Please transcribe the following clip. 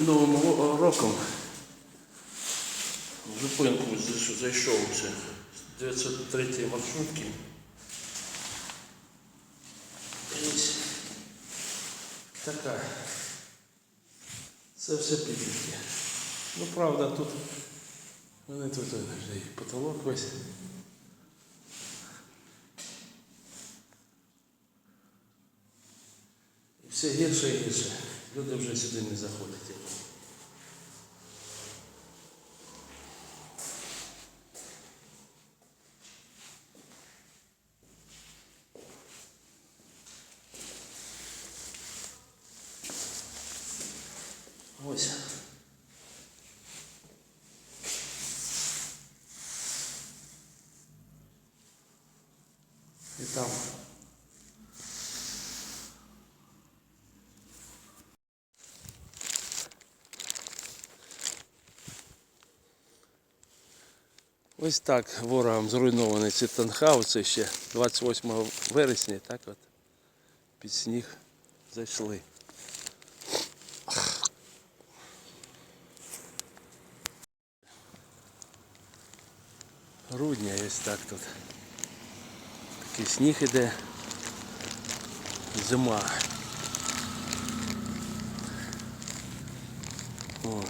Новим ро- роком в зупинку зайш- зайшов це з 903 маршрутки. Ось така. Це все підлітки. Ну, правда, тут вони тут вже і потолок ось. І все гірше і гірше. Люди вже сюди не заходять. Ось. І там. Ось так ворогом зруйнований цей танхаус ще 28 вересня, так от під сніг зайшли. Грудня ось так тут. Такий сніг іде. Зима. О.